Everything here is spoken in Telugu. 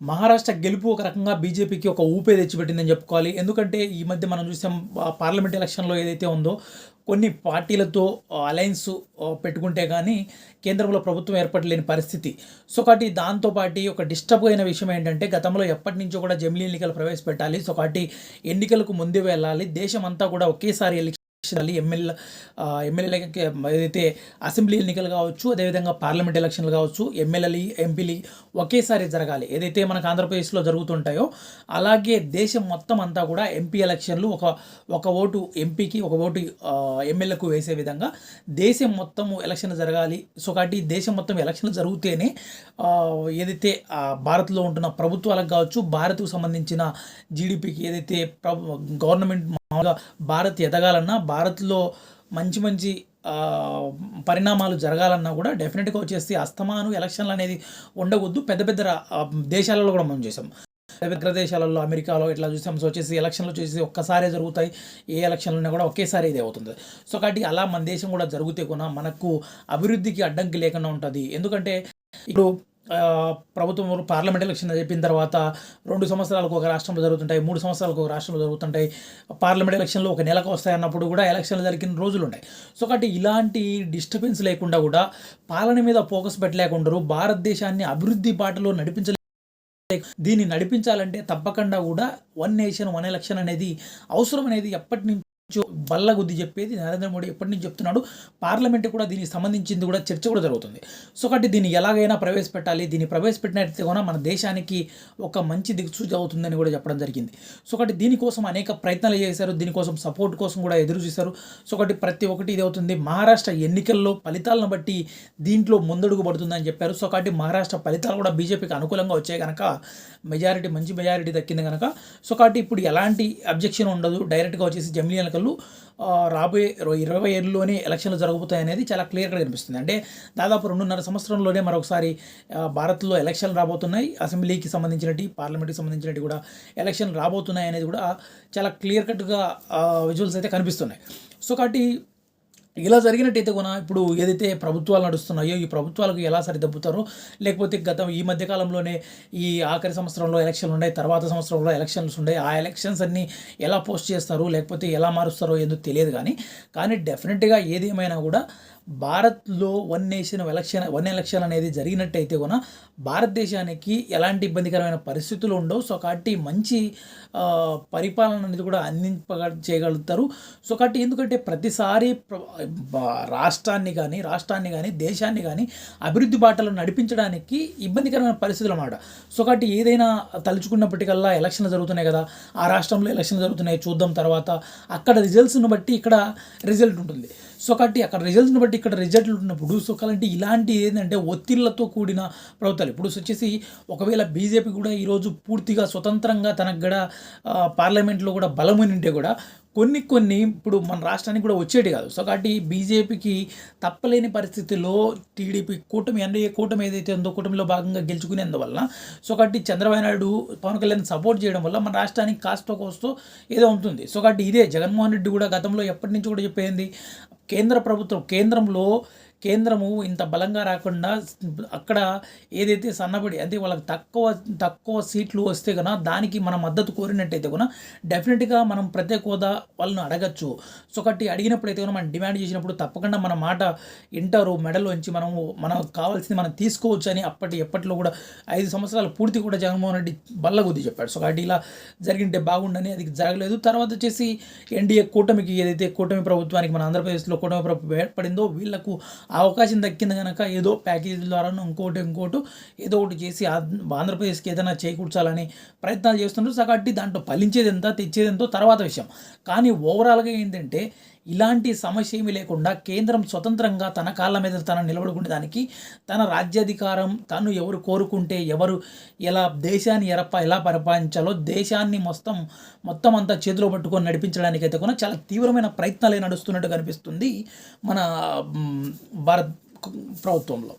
మహారాష్ట్ర గెలుపు ఒక రకంగా బీజేపీకి ఒక ఊపే తెచ్చిపెట్టిందని చెప్పుకోవాలి. ఎందుకంటే ఈ మధ్య మనం చూసాం పార్లమెంట్ ఎలక్షన్లో ఏదైతే ఉందో కొన్ని పార్టీలతో అలయన్స్ పెట్టుకుంటే కానీ కేంద్రంలో ప్రభుత్వం ఏర్పడలేని పరిస్థితి. సో కాబట్టి దాంతోపాటు ఒక డిస్టర్బ్ అయిన విషయం ఏంటంటే గతంలో ఎప్పటి నుంచో కూడా జమిలీ ఎన్నికలు ప్రవేశపెట్టాలి. సో కాబట్టి ఎన్నికలకు ముందే వెళ్ళాలి. దేశం అంతా కూడా ఒకేసారి ఎలక్షన్ ఎమ్మెల్యే ఎమ్మెల్యేలకి ఏదైతే అసెంబ్లీ ఎన్నికలు కావచ్చు అదేవిధంగా పార్లమెంట్ ఎలక్షన్లు కావచ్చు ఎమ్మెల్యేలు ఎంపీలు ఒకేసారి జరగాలి. ఏదైతే మనకు ఆంధ్రప్రదేశ్లో జరుగుతుంటాయో అలాగే దేశం మొత్తం అంతా కూడా ఎంపీ ఎలక్షన్లు ఒక ఒక ఓటు ఎంపీకి ఒక ఓటు ఎమ్మెల్యేకు వేసే విధంగా దేశం మొత్తం ఎలక్షన్ జరగాలి. సో కాబట్టి దేశం మొత్తం ఎలక్షన్లు జరిగితేనే ఏదైతే భారత్లో ఉంటున్న ప్రభుత్వాలకు కావచ్చు భారత్కు సంబంధించిన జీడిపికి ఏదైతే ప్ర గవర్నమెంట్ మామూలుగా భారత్ ఎదగాలన్నా భారత్లో మంచి మంచి పరిణామాలు జరగాలన్నా కూడా డెఫినెట్గా వచ్చేసి అస్తమాను ఎలక్షన్లు అనేది ఉండకూడదు. పెద్ద పెద్ద దేశాలలో కూడా మనం చేసాం. పెద్ద దేశాలలో అమెరికాలో ఇట్లా చూసాం. సో వచ్చేసి ఎలక్షన్లు వచ్చేసి ఒక్కసారే జరుగుతాయి. ఏ ఎలక్షన్లు కూడా ఒకేసారి ఇదే అవుతుంది. సో కాబట్టి అలా మన దేశం కూడా జరిగితే కూడా మనకు అభివృద్ధికి అడ్డంకి లేకుండా ఉంటుంది. ఎందుకంటే ఇప్పుడు ప్రభుత్వం పార్లమెంట్ ఎలక్షన్ చెప్పిన తర్వాత రెండు సంవత్సరాలకు ఒక రాష్ట్రంలో జరుగుతుంటాయి మూడు సంవత్సరాలకు ఒక రాష్ట్రంలో జరుగుతుంటాయి. పార్లమెంట్ ఎలక్షన్లు ఒక నెలకు వస్తాయి అన్నప్పుడు కూడా ఎలక్షన్లు జరిగిన రోజులు ఉంటాయి. సో కాబట్టి ఇలాంటి డిస్టర్బెన్స్ లేకుండా కూడా పాలన మీద ఫోకస్ పెట్టలేకుండా భారతదేశాన్ని అభివృద్ధి బాటలో నడిపించలే దీన్ని నడిపించాలంటే తప్పకుండా కూడా వన్ నేషన్ వన్ ఎలక్షన్ అనేది అవసరం అనేది ఎప్పటి నుంచి బల్ల గుద్ది చెప్పేది నరేంద్ర మోడీ ఎప్పటి నుంచి చెప్తున్నాడు? పార్లమెంట్ కూడా దీనికి సంబంధించింది కూడా చర్చ కూడా జరుగుతుంది. సో కాబట్టి దీన్ని ఎలాగైనా ప్రవేశపెట్టాలి. దీన్ని ప్రవేశపెట్టినట్లయితే కూడా మన దేశానికి ఒక మంచి దిక్సూచి అవుతుందని కూడా చెప్పడం జరిగింది. సో కాబట్టి దీనికోసం అనేక ప్రయత్నాలు చేశారు. దీనికోసం సపోర్ట్ కోసం కూడా ఎదురు చూశారు. సో కాబట్టి ప్రతి ఒక్కటి ఇది అవుతుంది. మహారాష్ట్ర ఎన్నికల్లో ఫలితాలను బట్టి దీంట్లో ముందడుగు పడుతుందని చెప్పారు. సో కాబట్టి మహారాష్ట్ర ఫలితాలు కూడా బీజేపీకి అనుకూలంగా వచ్చాయి కనుక మెజారిటీ మంచి మెజారిటీ దక్కింది కనుక. సో కాబట్టి ఇప్పుడు ఎలాంటి అబ్జెక్షన్ ఉండదు. డైరెక్ట్గా వచ్చేసి జమిలీ ఎన్నికలు రాబోయే ఇరవై ఏళ్ళలోనే ఎలక్షన్లు జరుగుతాయి అనేది చాలా క్లియర్గా కనిపిస్తుంది. అంటే దాదాపు రెండున్నర సంవత్సరంలోనే మరొకసారి భారత్లో ఎలక్షన్లు రాబోతున్నాయి. అసెంబ్లీకి సంబంధించినవి పార్లమెంట్కి సంబంధించినటి కూడా ఎలక్షన్ రాబోతున్నాయి అనేది కూడా చాలా క్లియర్ కట్గా విజువల్స్ అయితే కనిపిస్తున్నాయి. సో కాబట్టి ఇలా జరిగినట్టయితే కూడా ఇప్పుడు ఏదైతే ప్రభుత్వాలు నడుస్తున్నాయో ఈ ప్రభుత్వాలకు ఎలా సరిదబ్బుతారో లేకపోతే గత ఈ మధ్యకాలంలోనే ఈ ఆఖరి సంవత్సరంలో ఎలక్షన్లు ఉన్నాయి తర్వాత సంవత్సరంలో ఎలక్షన్స్ ఉన్నాయి ఆ ఎలక్షన్స్ అన్ని ఎలా పోస్ట్ చేస్తారు లేకపోతే ఎలా మారుస్తారో ఏదో తెలియదు కానీ కానీ డెఫినెట్గా ఏదేమైనా కూడా భారత్లో one nation election one election అనేది జరిగినట్టయితే కూడా భారతదేశానికి ఎలాంటి ఇబ్బందికరమైన పరిస్థితులు ఉండవు. సో కాబట్టి మంచి పరిపాలన అనేది కూడా అందింప చేయగలుగుతారు. సో కాబట్టి ఎందుకంటే ప్రతిసారి రాష్ట్రాన్ని కానీ రాష్ట్రాన్ని కానీ దేశాన్ని కానీ అభివృద్ధి బాటలో నడిపించడానికి ఇబ్బందికరమైన పరిస్థితులు అన్నమాట. సో కాబట్టి ఏదైనా తలుచుకున్నప్పటికల్లా ఎలక్షన్లు జరుగుతున్నాయి కదా ఆ రాష్ట్రంలో ఎలక్షన్లు జరుగుతున్నాయి చూద్దాం తర్వాత అక్కడ రిజల్ట్స్ను బట్టి ఇక్కడ రిజల్ట్ ఉంటుంది. సో కాబట్టి అక్కడ రిజల్ట్స్ని బట్టి ఇక్కడ రిజల్ట్లు ఉన్నప్పుడు సో కాబట్టి ఇలాంటి ఏంటంటే ఒత్తిళ్ళతో కూడిన ప్రభుత్వాలు. ఇప్పుడు వచ్చేసి ఒకవేళ బీజేపీ కూడా ఈరోజు పూర్తిగా స్వతంత్రంగా తనకు కూడా పార్లమెంట్లో కూడా బలమని ఉంటే కూడా కొన్ని కొన్ని ఇప్పుడు మన రాష్ట్రానికి కూడా వచ్చేటి కాదు. సో కాబట్టి బీజేపీకి తప్పలేని పరిస్థితిలో టీడీపీ కూటమి ఎన్డీఏ కూటమి ఏదైతే ఉందో కూటమిలో భాగంగా గెలుచుకునేందువల్ల సో కాబట్టి చంద్రబాబు నాయుడు పవన్ కళ్యాణ్ సపోర్ట్ చేయడం వల్ల మన రాష్ట్రానికి కాస్తో కోస్తో ఏదో ఉంటుంది. సో కాబట్టి ఇదే జగన్మోహన్ రెడ్డి కూడా గతంలో ఎప్పటి నుంచి కూడా చెప్పేది కేంద్ర ప్రభుత్వం కేంద్రంలో కేంద్రము ఇంత బలంగా రాకుండా అక్కడ ఏదైతే సన్నబడి అంటే వాళ్ళకి తక్కువ తక్కువ సీట్లు వస్తే కనుక దానికి మన మద్దతు కోరినట్టయితే కూడా డెఫినెట్గా మనం ప్రత్యేక హోదా వాళ్ళని అడగచ్చు. సో కాబట్టి అడిగినప్పుడైతే కూడా మనం డిమాండ్ చేసినప్పుడు తప్పకుండా మన మాట వింటారు. మెడలో నుంచి మనము మనకు కావాల్సింది మనం తీసుకోవచ్చు అని అప్పటి ఎప్పట్లో కూడా ఐదు సంవత్సరాలు పూర్తి కూడా జగన్మోహన్ రెడ్డి బల్లగుద్ది చెప్పాడు. సో కాబట్టి ఇలా జరిగింటే బాగుండని అది జరగలేదు. తర్వాత వచ్చేసి ఎన్డీఏ కూటమికి ఏదైతే కూటమి ప్రభుత్వానికి మన ఆంధ్రప్రదేశ్లో కూటమి ప్రభుత్వం ఏర్పడిందో వీళ్ళకు అవకాశం దక్కింది కనుక ఏదో ప్యాకేజీ ద్వారా ఇంకోటి ఇంకోటి ఏదో ఒకటి చేసి ఆంధ్రప్రదేశ్కి ఏదైనా చేకూర్చాలని ప్రయత్నాలు చేస్తున్నారు సో కాబట్టి దాంట్లో ఫలించేది ఎంత తెచ్చేది ఎంతో తర్వాత విషయం. కానీ ఓవరాల్గా ఏంటంటే ఇలాంటి సమస్య ఏమీ లేకుండా కేంద్రం స్వతంత్రంగా తన కాళ్ళ మీద తన నిలబడుకునే దానికి తన రాజ్యాధికారం తను ఎవరు కోరుకుంటే ఎవరు ఎలా దేశాన్ని ఎరప ఎలా పరిపాలించాలో దేశాన్ని మొత్తం మొత్తం అంతా చేతిలో పట్టుకొని నడిపించడానికి అయితే కూడా చాలా తీవ్రమైన ప్రయత్నాలే నడుస్తున్నట్టు కనిపిస్తుంది మన భారత్ ప్రభుత్వంలో.